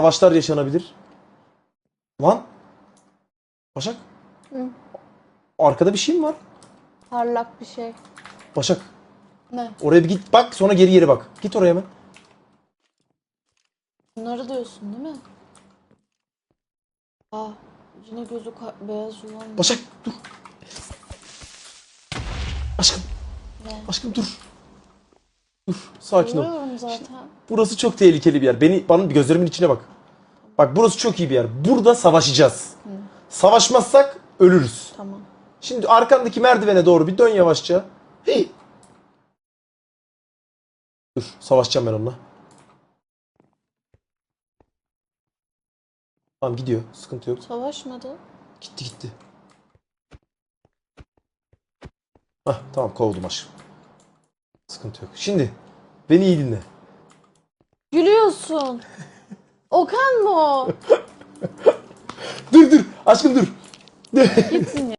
Savaşlar yaşanabilir. Lan. Başak. Hı. Arkada bir şey mi var? Parlak bir şey. Başak. Ne? Oraya bir git bak sonra geri yere bak. Git oraya hemen. Bunları diyorsun değil mi? Aa, yine gözü beyaz olan. Başak dur. Aşkım. Ne? Aşkım dur. Dur. Sakin ol. Biliyorum zaten. Burası çok tehlikeli bir yer. Beni bana bir gözlerimin içine bak. Bak burası çok iyi bir yer. Burada savaşacağız. Savaşmazsak ölürüz. Tamam. Şimdi arkandaki merdivene doğru bir dön yavaşça. Hey. Dur, savaşacağım ben onunla. Tamam gidiyor. Sıkıntı yok. Savaşmadı. Gitti gitti. Hah tamam kovdum aşkım. Sıkıntı yok. Şimdi beni iyi dinle. Gülüyorsun. Okan mı o? Dur dur aşkım dur. Gitsin ya.